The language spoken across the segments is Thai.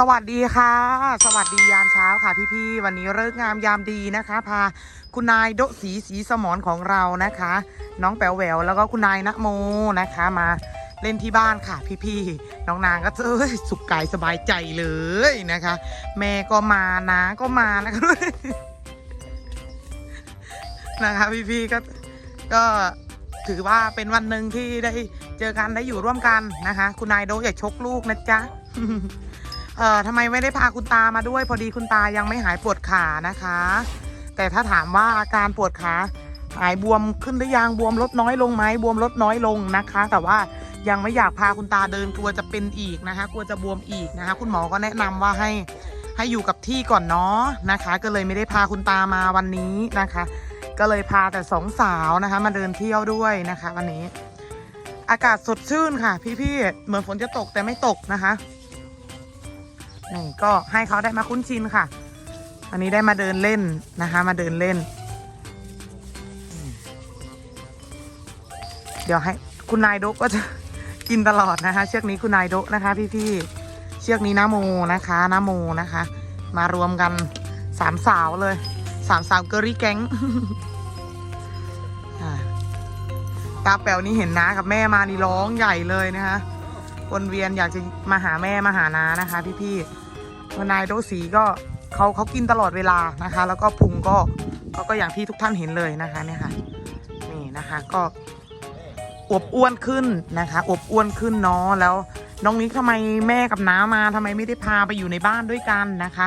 สวัสดีค่ะ สวัสดียามเช้าค่ะพี่ๆวันนี้เลิกงามยามดีนะคะ พาคุณนายโดสีสีสมอนของเรานะคะ น้องแป๋วแหววแล้วก็คุณนายณโมนะคะมาเล่นที่บ้านค่ะ พี่ๆน้องนางก็เอ้ยสุขกายสบายใจเลยนะคะ แม่ก็มานาก็มานะคะนะคะพี่ๆก็ก็ถือว่าเป็นวันหนึ่งที่ได้เจอกันได้อยู่ร่วมกันนะคะ คุณนายโดอย่าชกลูกนะจ๊ะ เอ่อทำไมไม่ได้พาคุณตามาด้วย พอดีคุณตายังไม่หายปวดขานะคะ แต่ถ้าถามว่าอาการปวดขาหายบวมขึ้นหรือยังบวมลดน้อยลงไหมบวมลดน้อยลงนะคะ แต่ว่ายังไม่อยากพาคุณตาเดินกลัวจะเป็นอีกนะคะ กลัวจะบวมอีกนะคะ คุณหมอก็แนะนำว่าให้ให้อยู่กับที่ก่อนเนาะนะคะ ก็เลยไม่ได้พาคุณตามาวันนี้นะคะ ก็เลยพาแต่สองสาวนะคะ มาเดินเที่ยวด้วยนะคะ วันนี้ อากาศสดชื่นค่ะ พี่ๆเหมือนฝนจะตกแต่ไม่ตกนะคะ นี่ก็ให้เขาได้มาคุ้นชินค่ะ อันนี้ได้มาเดินเล่นนะคะ มาเดินเล่น เดี๋ยวให้คุณนายโดก็จะกินตลอดนะคะ เชือกนี้คุณนายโดนะคะ พี่ๆเชือกนี้น้าโมนะคะน้าโมนะคะ มารวมกันสามสาวเลยสามสาวเกอรี่แก๊งตาแป๋วนี่เห็นน้ากับแม่มานี่ร้องใหญ่เลยนะคะ วนเวียนอยากจะมาหาแม่มาหาน้านะคะพี่ๆวนายโดสีก็เขาเขากินตลอดเวลานะคะ แล้วก็พุงก็ก็ก็อย่างที่ทุกท่านเห็นเลยนะคะเนี่ยค่ะนี่นะคะก็อวบอ้วนขึ้นนะคะอวบอ้วนขึ้นเนาะแล้วน้องนิกทำไมแม่กับน้ามาทำไมไม่ได้พาไปอยู่ในบ้านด้วยกันนะคะ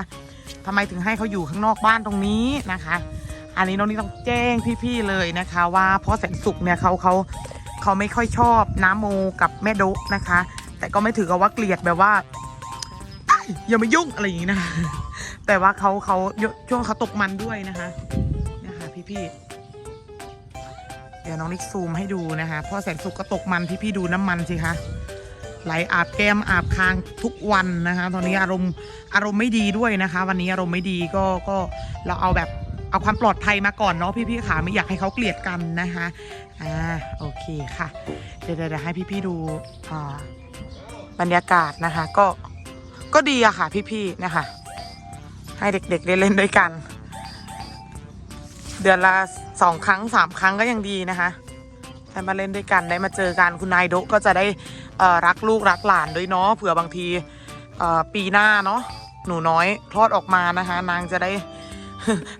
ทำไมถึงให้เขาอยู่ข้างนอกบ้านตรงนี้นะคะ อันนี้น้องนิกต้องแจ้งพี่ๆเลยนะคะ ว่าเพ่อแสนสุขเนี่ยเขาเขาเขาไม่ค่อยชอบน้ำโมกับแม่ดกนะคะ แต่ก็ไม่ถือกับว่าเกลียดแบบว่าอย่ามายุ่งอะไรอย่างนี้นะแต่ว่าเขาเขาช่วงเขาตกมันด้วยนะคะนะคะพี่ๆเดี๋ยวน้องนิกซูมให้ดูนะคะพ่อแสนสุขก็ตกมันพี่ๆดูน้ำมันสิคะไหลอาบแก้มอาบคางทุกวันนะคะ ตอนนี้อารมณ์อารมณ์ไม่ดีด้วยนะคะ วันนี้อารมณ์ไม่ดีก็ก็เราเอาแบบ เอาความปลอดภัยมาก่อนเนาะพี่ๆค่ะไม่อยากให้เขาเกลียดกันนะคะอ่าโอเคค่ะ เดี๋ยวเดี๋ยวให้พี่ๆดูอ่าบรรยากาศนะคะ ก็ก็ดีอะค่ะ พี่ๆนะคะ ให้เด็กๆได้เล่นด้วยกัน เดือนละสองครั้งสามครั้งก็ยังดีนะคะได้มาเล่นด้วยกันได้มาเจอกันคุณนายโดก็จะได้อ่อรักลูกรักหลานด้วยเนาะเผื่อบางทีอ่อปีหน้าเนาะหนูน้อยคลอดออกมานะคะ นางจะได้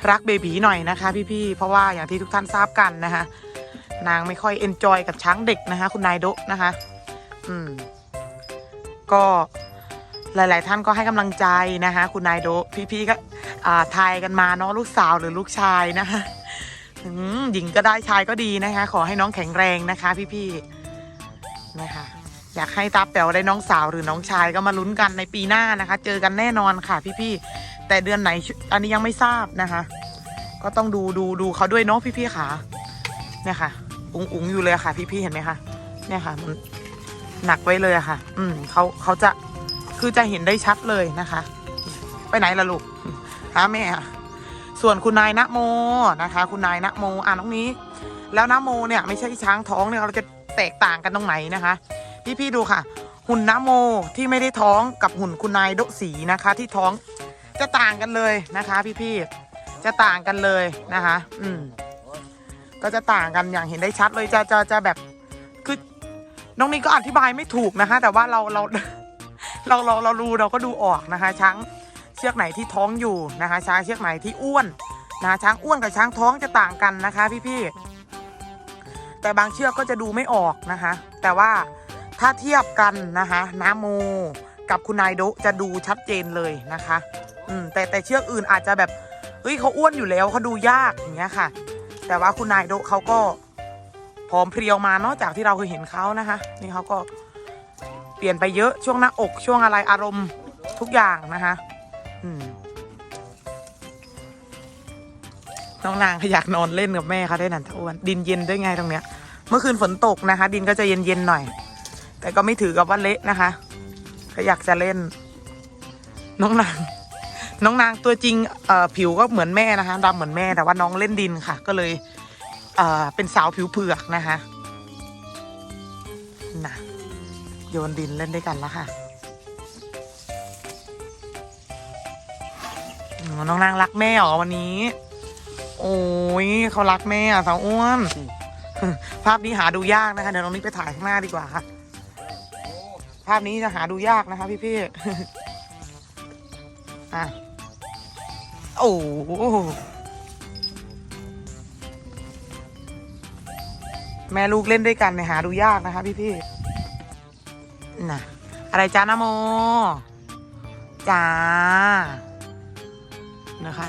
รักเบบีหน่อยนะคะ พี่ๆ เพราะว่าอย่างที่ทุกท่านทราบกันนะคะ นางไม่ค่อยเอนจอยกับช้างเด็กนะคะ คุณนายโดะนะคะ อืม ก็หลาย ๆ ท่านก็ให้กำลังใจนะคะ คุณนายโดะพี่ๆก็อ่าทายกันมาเนาะลูกสาวหรือลูกชายนะคะอืมหญิงก็ได้ชายก็ดีนะคะ ขอให้น้องแข็งแรงนะคะ พี่ๆนะคะ อยากให้ตาแป๋วได้น้องสาวหรือน้องชายก็มาลุ้นกันในปีหน้านะคะ เจอกันแน่นอนค่ะ พี่ๆ แต่เดือนไหนอันนี้ยังไม่ทราบนะคะ ก็ต้องดูดูดูเขาด้วยเนาะพี่ๆค่ะเนี่ยค่ะ อุ๋งอุ๋งอยู่เลยค่ะ พี่ๆเห็นไหมคะเนี่ยค่ะมันหนักไว้เลยอะค่ะ อืมเขาเขาจะคือจะเห็นได้ชัดเลยนะคะ ไปไหนล่ะลูกหาแม่อะส่วนคุณนายณโมนะคะ คุณนายณโมอ่าน้องนี้ แล้วณโมเนี่ยไม่ใช่ช้างท้องเนี่ยเราจะแตกต่างกันตรงไหนนะคะพี่ๆดูค่ะ หุ่นณโมที่ไม่ได้ท้องกับหุ่นคุณนายโดสีนะคะ ที่ท้อง จะต่างกันเลยนะคะ พี่ๆจะต่างกันเลยนะคะ อืมก็จะต่างกันอย่างเห็นได้ชัดเลยจะจะจะแบบคือน้องนี่ก็อธิบายไม่ถูกนะคะ แต่ว่าเราเราเราเราเราดูเราก็ดูออกนะคะ ช้างเชือกไหนที่ท้องอยู่นะคะ ช้างเชือกไหนที่อ้วนนะช้างอ้วนกับช้างท้องจะต่างกันนะคะ พี่ๆแต่บางเชือกก็จะดูไม่ออกนะคะ แต่ว่าถ้าเทียบกันนะคะน้ำโมกับคุณนายโดจะดูชัดเจนเลยนะคะ อืมแต่แต่เชือกอื่นอาจจะแบบเฮ้ยเขาอ้วนอยู่แล้วเขาดูยากอย่างเงี้ยค่ะ แต่ว่าคุณนายโดเขาก็ผอมเพรียวมานาะจากที่เราเคยเห็นเขานะคะ นี่เขาก็เปลี่ยนไปเยอะช่วงหน้าอกช่วงอะไรอารมณ์ทุกอย่างนะคะอืมน้องนางก็อยากนอนเล่นกับแม่เขาได้นันทอ้วนดินเย็นด้วยไงตรงเนี้ย เมื่อคืนฝนตกนะคะ ดินก็จะเย็นๆหน่อย แต่ก็ไม่ถือกับว่าเละนะคะก็อยากจะเล่น น้องนาง น้องนางตัวจริงเอ่อผิวก็เหมือนแม่นะคะดำเหมือนแม่แต่ว่าน้องเล่นดินค่ะ ก็เลยเอ่อเป็นสาวผิวเผือกนะคะนะโยนดินเล่นด้วยกันแล้วค่ะน้องนางรักแม่เหรอวันนี้ โอ้ยเขารักแม่อะสาวอ้วน ภาพนี้หาดูยากนะคะเดี๋ยวน้องนิกไปถ่ายข้างหน้าดีกว่าค่ะ ภาพนี้จะหาดูยากนะคะพี่พี่ๆอะ โอ้โหแม่ลูกเล่นด้วยกันเนี่ยหาดูยากนะคะพี่พี่น่ะ อะไรจ้านะโมจ้านะคะ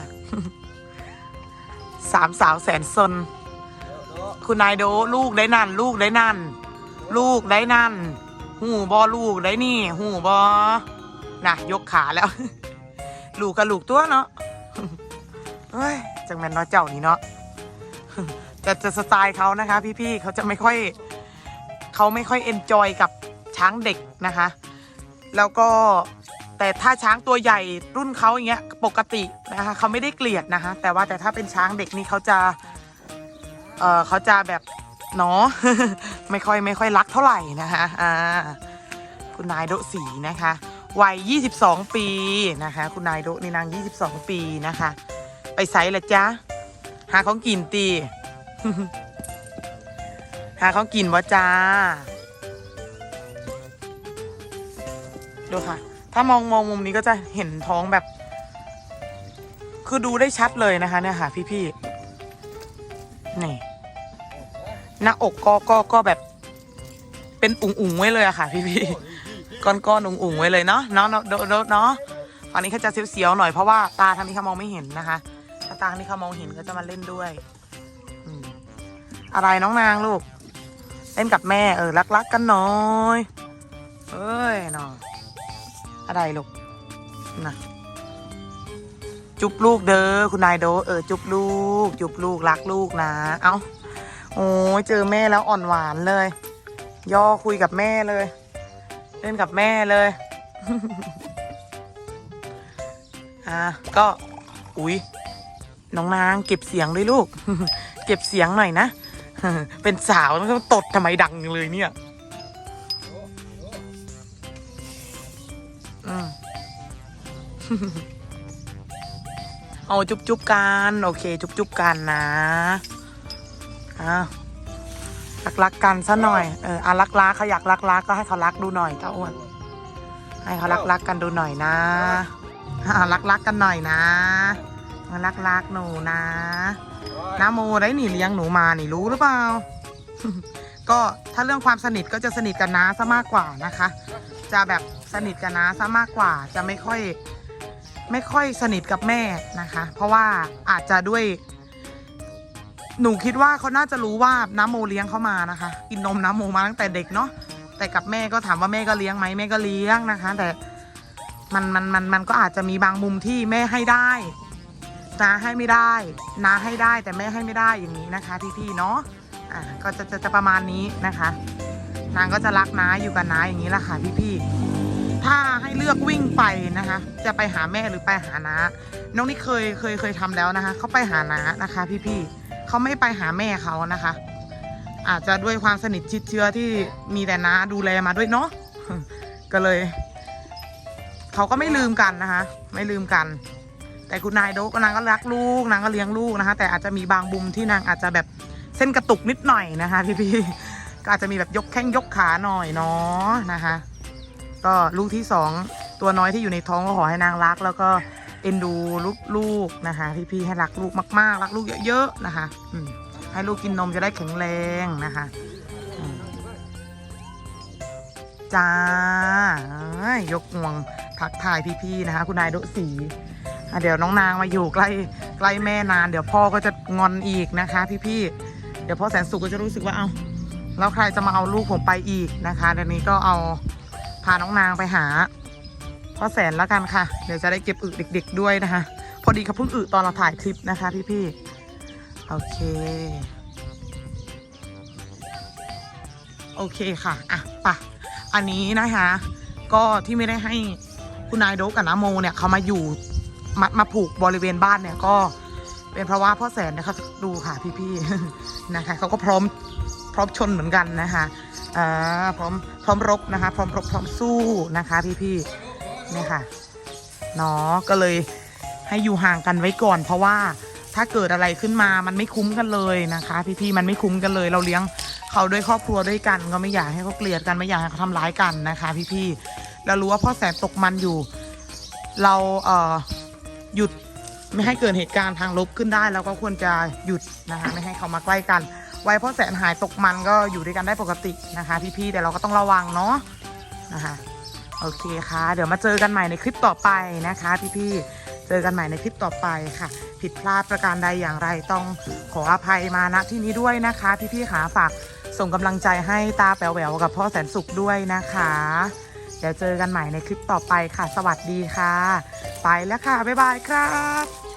สามสาวแสนซน คุณนายโดลูกได้นั่น ลูกได้นั่น ลูกได้นั่น หูบอลูกได้นี่ หูบอน่ะ ยกขาแล้ว ลูกกับลูกตัวเนาะ เฮ้ยจังแมนเนาะเจ้านี่เนาะจะจะสไตล์เขานะคะ พี่ๆเขาจะไม่ค่อยเขาไม่ค่อยเอนจอยกับช้างเด็กนะคะ แล้วก็แต่ถ้าช้างตัวใหญ่รุ่นเขาอย่างเงี้ยปกตินะคะเขาไม่ได้เกลียดนะคะ แต่ว่าแต่ถ้าเป็นช้างเด็กนี่เขาจะเออเขาจะแบบเนาะไม่ค่อยไม่ค่อยรักเท่าไหร่นะคะอ่าคุณนายโดสีนะคะวัย 22 ปีนะคะ คุณนายโดนี่นาง 22 ปีนะคะ ไปไซส์ละจ๊ะหาของกินตี หาของกินวะจ้า ดูค่ะ ถ้ามองมองมุมนี้ก็จะเห็นท้องแบบ คือดูได้ชัดเลยนะคะ เนี่ยค่ะ พี่ๆนี่หน้าอกก็ก็ก็แบบ เป็นอุ๋งอุ๋งไว้เลยอะค่ะ พี่พี่ๆก้อนก้อนอุ๋งอุ๋งไว้เลยเนาะเนาะเนาะเนาะเนาะเนาะฝั่งนี้เขาจะเสียวๆหน่อยเพราะว่าตาทางนี้เขามองไม่เห็นนะคะ ถ้าตางนี้เขามองเห็นก็จะมาเล่นด้วยอืมอะไรน้องนางลูก เล่นกับแม่เออรักรักกันหน่อยเอ้ยเนาะอะไรลูกนะจุบลูกเด้อคุณนายโดเออจุบลูก จุบลูกรักลูกนะ เอ้าโอ้ยเจอแม่แล้วอ่อนหวานเลย ย่อคุยกับแม่เลย เล่นกับแม่เลยอะก็ อุ๊ย น้องนางเก็บเสียงด้วยลูก เก็บเสียงหน่อยนะ เป็นสาวแล้วตดทำไมดังเลยเนี่ยเอาจุ๊บจุ๊บกันโอเค จุ๊บจุ๊บกันนะอ้ารักรักๆกันซะหน่อยเอออะรักรักเขาอยากรักรักก็ให้เขารักดูหน่อยเจ้าอ้วนให้เขารักรักกันดูหน่อยนะอะรักรักกันหน่อยนะ รักรักหนูนะนาโมได้หนีเลี้ยงหนูมาหนีรู้หรือเปล่า ก็ถ้าเรื่องความสนิทก็จะสนิทกันนะซะมากกว่านะคะ จะแบบสนิทกันนะซะมากกว่า จะไม่ค่อย ไม่ค่อยสนิทกับแม่นะคะ เพราะว่าอาจจะด้วย หนูคิดว่าเขาน่าจะรู้ว่าน้ำโมเลี้ยงเขามานะคะ กินนมน้ำโมมาตั้งแต่เด็กเนาะแต่กับแม่ก็ถามว่าแม่ก็เลี้ยงไหมแม่ก็เลี้ยงนะคะ แต่มันมันมันมันก็อาจจะมีบางมุมที่แม่ให้ได้ นาให้ไม่ได้นาให้ได้แต่แม่ให้ไม่ได้อย่างนี้นะคะพี่ๆเนาะอ่าก็จะจะจะประมาณนี้นะคะ นางก็จะรักน้าอยู่กับน้าอย่างนี้แหละค่ะพี่ๆถ้าให้เลือกวิ่งไปนะคะ จะไปหาแม่หรือไปหาน้าน้องนี่เคยเคยเคยทำแล้วนะคะเขาไปหาน้านะคะ พี่ๆเขาไม่ไปหาแม่เขานะคะ อาจจะด้วยความสนิทชิดเชื้อที่มีแต่น้าดูแลมาด้วยเนาะก็เลยเขาก็ไม่ลืมกันนะคะ ไม่ลืมกัน แต่คุณนายโดกนางก็รักลูกนางก็เลี้ยงลูกนะคะ แต่อาจจะมีบางบุมที่นางอาจจะแบบเส้นกระตุกนิดหน่อยนะคะ พี่ๆก็อาจจะมีแบบยกแข้งยกขาหน่อยเนาะนะคะ ก็ลูกที่สองตัวน้อยที่อยู่ในท้องก็ขอให้นางรัก แล้วก็เอ็นดูลูกลูกนะคะ พี่ๆให้รักลูกมากๆ รักลูกเยอะๆนะคะให้ลูกกินนมจะได้แข็งแรงนะคะจ้าเอ้ยยกงวงทักทายพี่ๆนะคะ คุณนายโดสี อะเดี๋ยวน้องนางมาอยู่ใกล้ใกล้แม่นาน เดี๋ยวพ่อก็จะงอนอีกนะคะ พี่ๆเดี๋ยวพ่อแสนสุขก็จะรู้สึกว่าเอาแล้วใครจะมาเอาลูกผมไปอีกนะคะเดี๋ยวนี้ก็เอาพาน้องนางไปหาพ่อแสนแล้วกันค่ะ เดี๋ยวจะได้เก็บอึเด็ก ๆ ด้วยนะคะ พอดีเขาเพิ่งอึตอนเราถ่ายคลิปนะคะ พี่ๆโอเค โอเคค่ะอะไปะอันนี้นะคะ ก็ที่ไม่ได้ให้คุณนายโดกกับน้าโมเนี่ยเขามาอยู่ มามาผูกบริเวณบ้านเนี่ยก็เป็นเพราะว่าพ่อแสนนี่ยเขาดูค่ะพี่ๆนะคะเขาก็พร้อมพร้อมชนเหมือนกันนะคะอ่าพร้อมพร้อมรบนะคะ พร้อมรบพร้อมสู้นะคะ พี่ๆเนี่ยค่ะเนาะก็เลยให้อยู่ห่างกันไว้ก่อน เพราะว่าถ้าเกิดอะไรขึ้นมามันไม่คุ้มกันเลยนะคะ พี่ๆมันไม่คุ้มกันเลย เราเลี้ยงเขาด้วยครอบครัวด้วยกัน ก็ไม่อยากให้เขาเกลียดกันไม่อยากให้เขาทำร้ายกันนะคะ พี่ๆเรารู้ว่าพ่อแสนตกมันอยู่ เราเอ่อ หยุดไม่ให้เกิดเหตุการณ์ทางลบขึ้นได้เราก็ควรจะหยุดนะคะไม่ให้เขามาใกล้กัน ไว้พ่อแสนหายตกมันก็อยู่ด้วยกันได้ปกตินะคะพี่ๆแต่เราก็ต้องระวังเนาะนะคะโอเคค่ะ เดี๋ยวมาเจอกันใหม่ในคลิปต่อไปนะคะพี่ๆเจอกันใหม่ในคลิปต่อไปค่ะ ผิดพลาดประการใดอย่างไรต้องขออภัยมาณที่นี้ด้วยนะคะ พี่ๆขาฝากส่งกำลังใจให้ตาแป๋วแหววกับพ่อแสนสุขด้วยนะคะ เดี๋ยวเจอกันใหม่ในคลิปต่อไปค่ะ สวัสดีค่ะ ไปแล้วค่ะ บ๊ายบายครับ